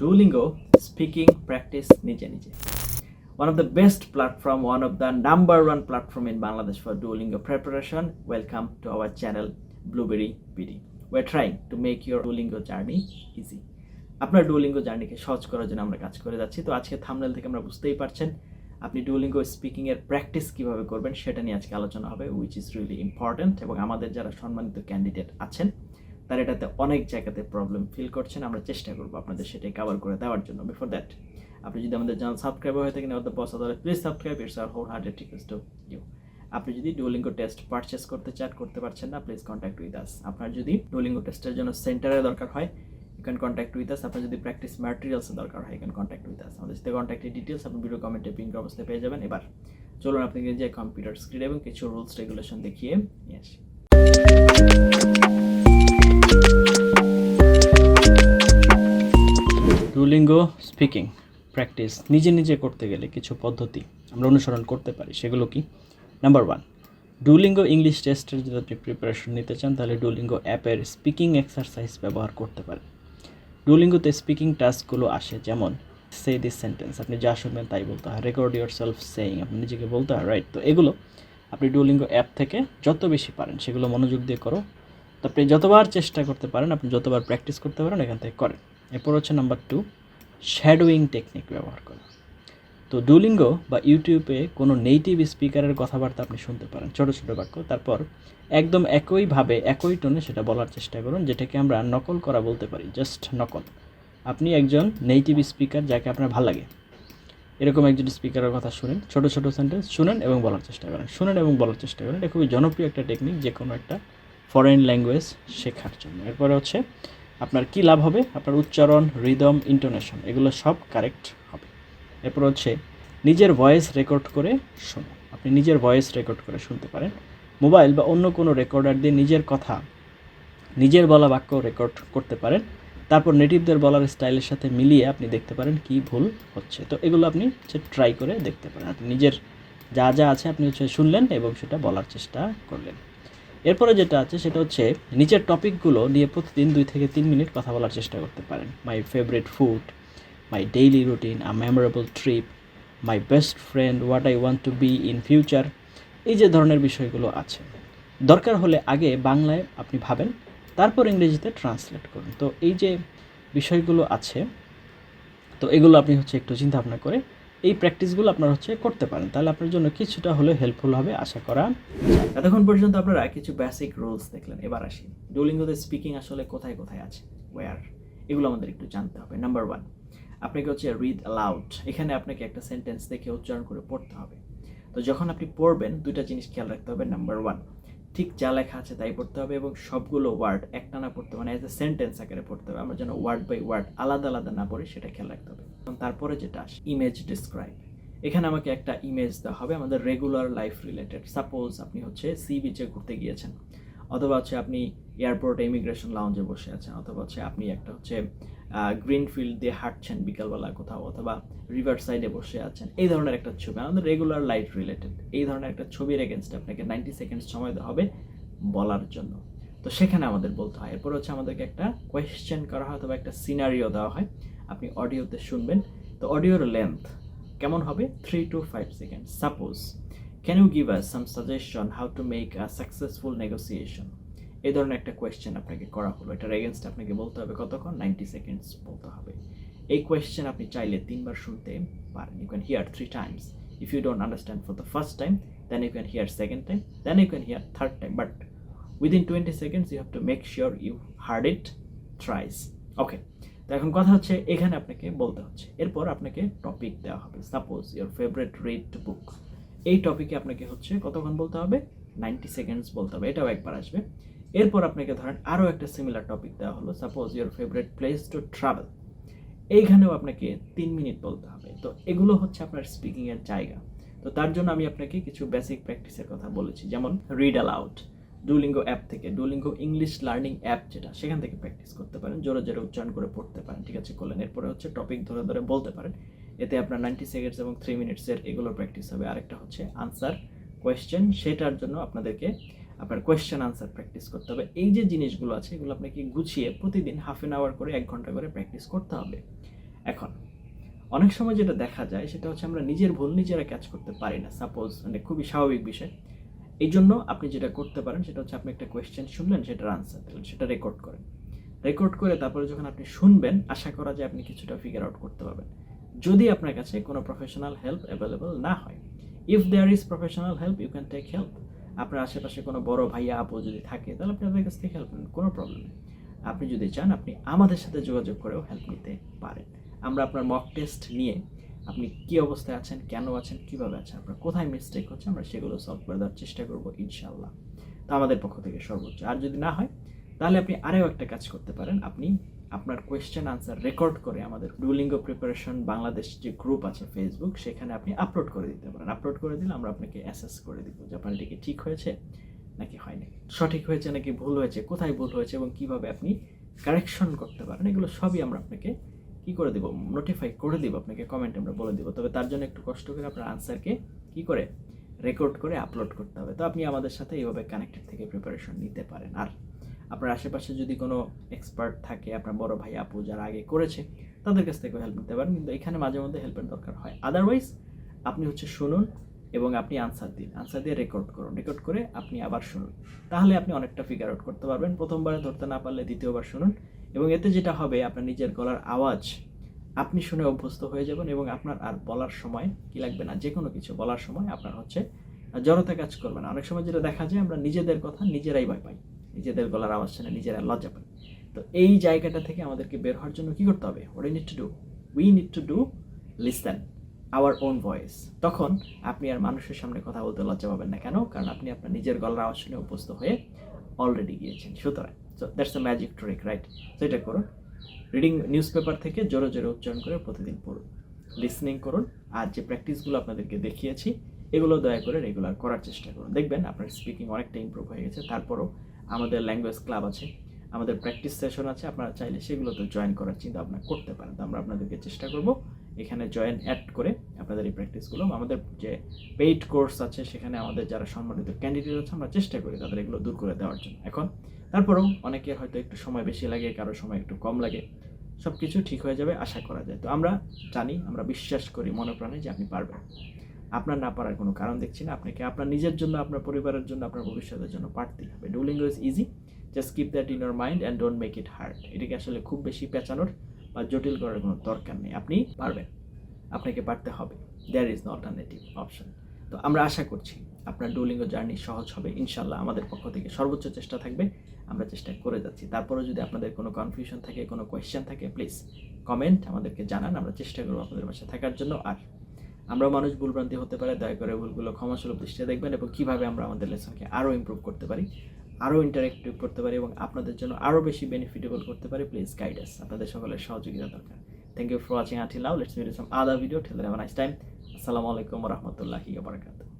Duolingo speaking practice নিজে নিজে one of the best platform one of the number one platform in Bangladesh for Duolingo preparation welcome to our channel Blueberry BD we're trying to make your Duolingo journey easy আপনার Duolingo জার্নিকে সহজ করার জন্য আমরা কাজ করে যাচ্ছি তো আজকে থামনেল থেকে আমরা বুঝতেই পারছেন আপনি ডুওলিঙ্গো স্পিকিং এর প্র্যাকটিস কীভাবে করবেন সেটা নিয়ে আজকে আলোচনা হবে উইচ ইজ রিয়েলি ইম্পর্ট্যান্ট এবং আমাদের যারা সম্মানিত ক্যান্ডিডেট আছেন তারা এটাতে অনেক জায়গাতে প্রবলেম ফিল করছেন। আমরা চেষ্টা করব আপনাদের সেটাই কভার করে দেওয়ার জন্য। বিফোর দ্যাট আপনি যদি আমাদের চ্যানেল সাবস্ক্রাইবার হয়ে থাকেন, আমাদের পছন্দ তাহলে please subscribe it's our whole hearted request to you আপনি যদি ডুওলিঙ্গো টেস্ট পারচেস করতে চান, করতে পারছেন না প্লিজ কন্ট্যাক্ট উইথ আস আপনার যদি ডুওলিঙ্গো টেস্টের জন্য সেন্টারে দরকার হয় you can contact with us আপনার যদি প্র্যাকটিস ম্যাটেরিয়ালসের দরকার হয় you can contact with us আমাদের সাথে কন্ট্যাক্টের ডিটেলস আপনি ভিডিও কমেন্টে পিঙ্ক অবস্থায় পেয়ে যাবেন। এবার চলুন আপনি যে কম্পিউটার স্ক্রিন এবং কিছু রুলস রেগুলেশন দেখিয়ে নিয়ে আসি। ডুলিঙ্গো স্পিকিং প্র্যাকটিস নিজে নিজে করতে গেলে কিছু পদ্ধতি আমরা অনুসরণ করতে পারি, সেগুলো কি? নাম্বার ওয়ান ডুলিঙ্গো ইংলিশ টেস্টের যদি আপনি প্রিপারেশন নিতে চান, তাহলে ডুলিঙ্গো অ্যাপের স্পিকিং এক্সারসাইজ ব্যবহার করতে পারেন। ডুলিঙ্গোতে স্পিকিং টাস্কগুলো আসে, যেমন সে দিস সেন্টেন্স আপনি যা শুনবেন তাই বলতে হয় রেকর্ড ইউর সেলফ সেইং আপনি নিজেকে বলতে হয় রাইট তো এগুলো আপনি ডুলিঙ্গো অ্যাপ থেকে যত বেশি পারেন, সেগুলো মনোযোগ দিয়ে করো তো আপনি যতবার চেষ্টা করতে পারেন, আপনি যতবার প্র্যাকটিস করতে পারেন, এখান থেকে করেন। এরপর হচ্ছে নাম্বার টু শ্যাডোয়িং টেকনিক ব্যবহার করা। তো ডুলিঙ্গো বা ইউটিউবে কোনো নেইটিভ স্পিকারের কথাবার্তা আপনি শুনতে পারেন, ছোটো ছোটো বাক্য। তারপর একদম একইভাবে একই টোনে সেটা বলার চেষ্টা করুন, যেটাকে আমরা নকল করা বলতে পারি জাস্ট নকল। আপনি একজন নেটিভ স্পিকার যাকে আপনার ভালো লাগে। এরকম একজন স্পিকারের কথা শুনেন, ছোট ছোট সেন্টেন্স শুনেন এবং বলার চেষ্টা করেন। শুনেন এবং বলার চেষ্টা করেন, এটা খুবই জনপ্রিয় একটা টেকনিক যে কোনো একটা ফরেন ল্যাঙ্গুয়েজ শেখার জন্য। এরপরে হচ্ছে আপনার কী লাভ হবে? আপনার উচ্চারণ রিদম ইন্টোনেশন এগুলো সব কারেক্ট হবে। এরপর হচ্ছে নিজের ভয়েস রেকর্ড করে শোনো। আপনি নিজের ভয়েস রেকর্ড করে শুনতে পারেন। মোবাইল বা অন্য কোনো রেকর্ডার দিয়ে নিজের কথা, নিজের বলা বাক্য রেকর্ড করতে পারেন। তারপর নেটিভদের বলার স্টাইলের সাথে মিলিয়ে আপনি দেখতে পারেন কি ভুল হচ্ছে। তো এগুলো আপনি হচ্ছে ট্রাই করে দেখতে পারেন। আপনি নিজের যা যা আছে আপনি হচ্ছে শুনলেন এবং সেটা বলার চেষ্টা করলেন। এরপরে যেটা আছে সেটা হচ্ছে নিচের টপিকগুলো নিয়ে প্রতিদিন দুই থেকে তিন মিনিট কথা বলার চেষ্টা করতে পারেন। My favourite food my daily routine a memorable trip my best friend what I want to be in future এই যে ধরনের বিষয়গুলো আছে। দরকার হলে আগে বাংলায় আপনি ভাবেন, তারপর ইংরেজিতে ট্রান্সলেট করুন। তো এই যে বিষয়গুলো আছে, তো এগুলো আপনি হচ্ছে একটু চিন্তা ভাবনা করে এই প্র্যাকটিসগুলো আপনার হচ্ছে করতে পারেন। তাহলে আপনার জন্য কিছুটা হলে হেল্পফুল হবে, আশা করা এতক্ষণ পর্যন্ত আপনারা কিছু বেসিক রুলস দেখলেন। এবার আসি। ডুলিঙ্গোতে স্পিকিং আসলে কোথায় কোথায় আছে? ওয়ার এগুলো আমাদের একটু জানতে হবে। নাম্বার ওয়ান আপনাকে হচ্ছে রিড অ্যালাউড এখানে আপনাকে একটা সেন্টেন্স দেখে উচ্চারণ করে পড়তে হবে। তো যখন আপনি পড়বেন, দুইটা জিনিস খেয়াল রাখতে হবে। নাম্বার ওয়ান ঠিক যা লেখা আছে তাই পড়তে হবে এবং সবগুলো ওয়ার্ড একটানা পড়তে মানে অ্যাজ এ সেন্টেন্স আকারে পড়তে হবে। আমরা যেন ওয়ার্ড বাই ওয়ার্ড আলাদা আলাদা না পড়ে সেটা খেয়াল রাখতে হবে। এবং তারপরে যেটা আসে ইমেজ ডিসক্রাইব এখানে আমাকে একটা ইমেজ দেওয়া হবে, আমাদের রেগুলার লাইফ রিলেটেড সাপোজ আপনি হচ্ছে সি বিচে ঘুরতে গিয়েছেন। অথবা হচ্ছে আপনি এয়ারপোর্টে ইমিগ্রেশন লাউঞ্জে বসে আছেন, অথবা হচ্ছে আপনি একটা হচ্ছে গ্রিন ফিল্ড দিয়ে হাঁটছেন বিকালবেলা কোথাও, অথবা রিভার সাইডে বসে আছেন, এই ধরনের একটা ছবি, আমাদের রেগুলার লাইফ রিলেটেড এই ধরনের একটা ছবির এগেনস্টে আপনাকে নাইনটি সেকেন্ডস সময় দেওয়া হবে বলার জন্য। তো সেখানে আমাদের বলতে হয়, এরপর হচ্ছে আমাদেরকে একটা কোয়েশ্চেন করা হয় অথবা একটা সিনারিও দেওয়া হয়, আপনি অডিওতে শুনবেন। তো অডিওর লেন্থ কেমন হবে? Three to five second suppose can you give us some suggestion how to make a successful negotiation এই ধরনের একটা কোয়েশ্চেন আপনাকে করা হলো। এটার এগেনস্ট আপনাকে বলতে হবে কতক্ষণ? নাইনটি সেকেন্ডস বলতে হবে। এই কোয়েশ্চেন আপনি চাইলে তিনবার শুনতে পারেন। You can hear three times if you don't understand for the first time then you can hear second time then you can hear third time but within twenty seconds you have to make sure you heard it twice okay তো এখন কথা হচ্ছে, এখানে আপনাকে বলতে হচ্ছে। এরপর আপনাকে টপিক দেওয়া হবে। Suppose your favourite read book এই টপিকে আপনাকে হচ্ছে কতক্ষণ বলতে হবে? নাইনটি সেকেন্ডস বলতে হবে, এটাও একবার আসবে। এরপর আপনাকে ধরেন আরও একটা সিমিলার টপিক দেওয়া হলো suppose your favourite place to travel এইখানেও আপনাকে তিন মিনিট বলতে হবে। তো এগুলো হচ্ছে আপনার স্পিকিংয়ের জায়গা। তো তার জন্য আমি আপনাকে কিছু বেসিক প্র্যাকটিসের কথা বলেছি, যেমন রিড অ্যালাউড ডুলিঙ্গো অ্যাপ থেকে ডুলিঙ্গো ইংলিশ লার্নিং অ্যাপ যেটা, সেখান থেকে প্র্যাকটিস করতে পারেন, জোরে জোরে উচ্চারণ করে পড়তে পারেন, ঠিক আছে? করলেন, এরপরে হচ্ছে টপিক ধরে ধরে বলতে পারেন। এতে আপনার নাইনটি সেকেন্ডস এবং থ্রি মিনিটসের এগুলো প্র্যাকটিস হবে। আরেকটা হচ্ছে আনসার কোয়েশ্চেন সেটার জন্য আপনাদেরকে আপনার কোয়েশ্চেন আনসার প্র্যাকটিস করতে হবে। এই যে জিনিসগুলো আছে, এগুলো আপনাকে গুছিয়ে প্রতিদিন হাফ এন আওয়ার করে, এক ঘণ্টা করে প্র্যাকটিস করতে হবে। এখন, অনেক সময় যেটা দেখা যায়, সেটা হচ্ছে আমরা নিজের ভুল নিজেরা ক্যাচ করতে পারি না। সাপোজ মানে খুবই স্বাভাবিক বিষয়। এই জন্য আপনি যেটা করতে পারেন, সেটা হচ্ছে আপনি একটা কোয়েশ্চেন শুনলেন, সেটার আনসার দিলেন, সেটা রেকর্ড করেন। রেকর্ড করে তারপরে যখন আপনি শুনবেন, আশা করা যায় আপনি কিছুটা ফিগার আউট করতে পারবেন। যদি আপনার কাছে কোনো প্রফেশনাল হেল্প অ্যাভেলেবল না হয় if there is professional help you can take help আপনার আশেপাশে কোনো বড় ভাইয়া, আপু যদি থাকে, তাহলে আপনি তাদের কাছ থেকে হেল্প নেন, কোনো প্রবলেম নেই। আপনি যদি চান, আপনি আমাদের সাথে যোগাযোগ করেও হেল্প নিতে পারেন। আমরা আপনার মক টেস্ট নিয়ে আপনি কি অবস্থায় আছেন, কেন আছেন, কীভাবে আছেন, আপনার কোথায় মিস্টেক হচ্ছে, আমরা সেগুলো সলভ করে দেওয়ার চেষ্টা করব ইনশাল্লাহ তো আমাদের পক্ষ থেকে সর্বোচ্চ। আর যদি না হয়, তাহলে আপনি আরও একটা কাজ করতে পারেন। আপনি আপনার কোয়েশ্চেন আনসার রেকর্ড করে আমাদের ডুলিঙ্গো প্রিপারেশন বাংলাদেশ যে গ্রুপ আছে ফেসবুক সেখানে আপনি আপলোড করে দিতে পারেন। আপলোড করে দিলে আমরা আপনাকে অ্যাসেস করে দিব যে আপনার এটা কি ঠিক হয়েছে নাকি হয়নি। সঠিক হয়েছে নাকি ভুল হয়েছে, কোথায় ভুল হয়েছে এবং কীভাবে আপনি কারেকশন করতে পারেন, এগুলো সবই আমরা আপনাকে কি করে দিব নোটিফাই করে দিব, আপনাকে কমেন্ট আমরা বলে দিব। তবে তার জন্য একটু কষ্ট করে আপনার আনসারকে কি করে রেকর্ড করে আপলোড করতে হবে। তো আপনি আমাদের সাথে এইভাবে কানেক্টেড থেকে প্রিপারেশন নিতে পারেন। আর আপনার আশেপাশে যদি কোনো এক্সপার্ট থাকে, আপনার বড় ভাই, আপু যারা আগে করেছে, তাদের কাছ থেকেও হেল্প নিতে পারেন। কিন্তু এখানে মাঝে মধ্যে হেল্পের দরকার হয়। আদারওয়াইজ আপনি হচ্ছে শুনুন এবং আপনি আনসার দিন। আনসার দিয়ে রেকর্ড করুন। রেকর্ড করে আপনি আবার শুনুন। তাহলে আপনি অনেকটা ফিগার আউট করতে পারবেন। প্রথমবারে ধরতে না পারলে দ্বিতীয়বার শুনুন এবং এতে যেটা হবে, আপনার নিজের গলার আওয়াজ, আপনি শুনে অভ্যস্ত হয়ে যাবেন এবং আপনার আর বলার সময় কি লাগবে না? যে কোনো কিছু বলার সময় আপনার হচ্ছে জড়তা কাজ করবে না। অনেক সময় যেটা দেখা যায়, আমরা নিজেদের কথা নিজেরাই ভয় পাই। নিজেদের গলার আওয়াজ শুনে নিজেরা লজ্জা পাই তো এই জায়গাটা থেকে আমাদেরকে বের হওয়ার জন্য কি করতে হবে? What need to do we need to do listen our own voice তখন আপনি আর মানুষের সামনে কথা বলতে লজ্জা পাবেন না। কেন? কারণ আপনি আপনার নিজের গলার আওয়াজ শুনে অভ্যস্ত হয়ে অলরেডি গিয়েছেন। সুতরাং so that's a magic trick right তো এটা করুন। রিডিং নিউজ পেপার থেকে জোরে জোরে উচ্চারণ করে প্রতিদিন পড়ুন। লিসনিং করুন। আর যে প্র্যাকটিসগুলো আপনাদেরকে দেখিয়েছি, এগুলো দয়া করে রেগুলার করার চেষ্টা করুন। দেখবেন আপনার স্পিকিং অনেকটা ইমপ্রুভ হয়ে গেছে। তারপরও আমাদের ল্যাঙ্গুয়েজ ক্লাব আছে, আমাদের প্র্যাকটিস সেশন আছে, আপনারা চাইলে সেগুলোতে জয়েন করার চিন্তা ভাবনা করতে পারেন। তো আমরা আপনাদেরকে চেষ্টা করব এখানে জয়েন অ্যাড করে আপনাদের এই প্র্যাকটিসগুলো আমাদের যে পেইড কোর্স আছে, সেখানে আমাদের যারা সম্মানিত ক্যান্ডিডেট আছে, আমরা চেষ্টা করি তাদের এগুলো দূর করে দেওয়ার জন্য। এখন তারপরেও অনেকের হয়তো একটু সময় বেশি লাগে, কারও সময় একটু কম লাগে সব কিছু ঠিক হয়ে যাবে, আশা করা যায়। তো আমরা জানি, আমরা বিশ্বাস করি, মনে প্রাণে যে আপনি পারবেন। আপনার না পারার কোনো কারণ দেখছি না। আপনাকে আপনার নিজের জন্য, আপনার পরিবারের জন্য, আপনার ভবিষ্যতের জন্য পারতেই হবে। Duolingo is easy just keep that in your mind and don't make it hard এটাকে আসলে খুব বেশি পেঁচানোর বা জটিল করার কোনো দরকার নেই। আপনি পারবেন। আপনাকে পারতে হবে। There is not alternative option তো আমরা আশা করছি আপনার ডুলিঙ্গো জার্নি সহজ হবে। ইনশাল্লাহ আমাদের পক্ষ থেকে সর্বোচ্চ চেষ্টা থাকবে। আমরা চেষ্টা করে যাচ্ছি। তারপরেও যদি আপনাদের কোনো কনফিউশন থাকে, কোনো কোয়েশ্চেন থাকে প্লিজ কমেন্ট আমাদেরকে জানান। আমরা চেষ্টা করব আপনাদের পাশে থাকার জন্য। আর আমরা মানুষ ভুলভ্রান্তি হতে পারে, দয়া করে ভুলগুলো ক্ষমাসুলভ দৃষ্টিতে দেখবেন এবং কীভাবে আমরা আমাদের লেসনকে আরও ইম্প্রুভ করতে পারি আরও ইন্টারেক্টিভ করতে পারি এবং আপনাদের জন্য আরও বেশি বেনিফিটেবল করতে পারি প্লিজ গাইড আস আপনাদের সকলের সহযোগিতা দরকার। থ্যাংক ইউ ফর ওয়াচিং আটি now let's meet some other video ঠেলে হ্যাভ নাইস টাইম আসসালামু আলাইকুম রহমতুল্লাহি বারাকাতুহু।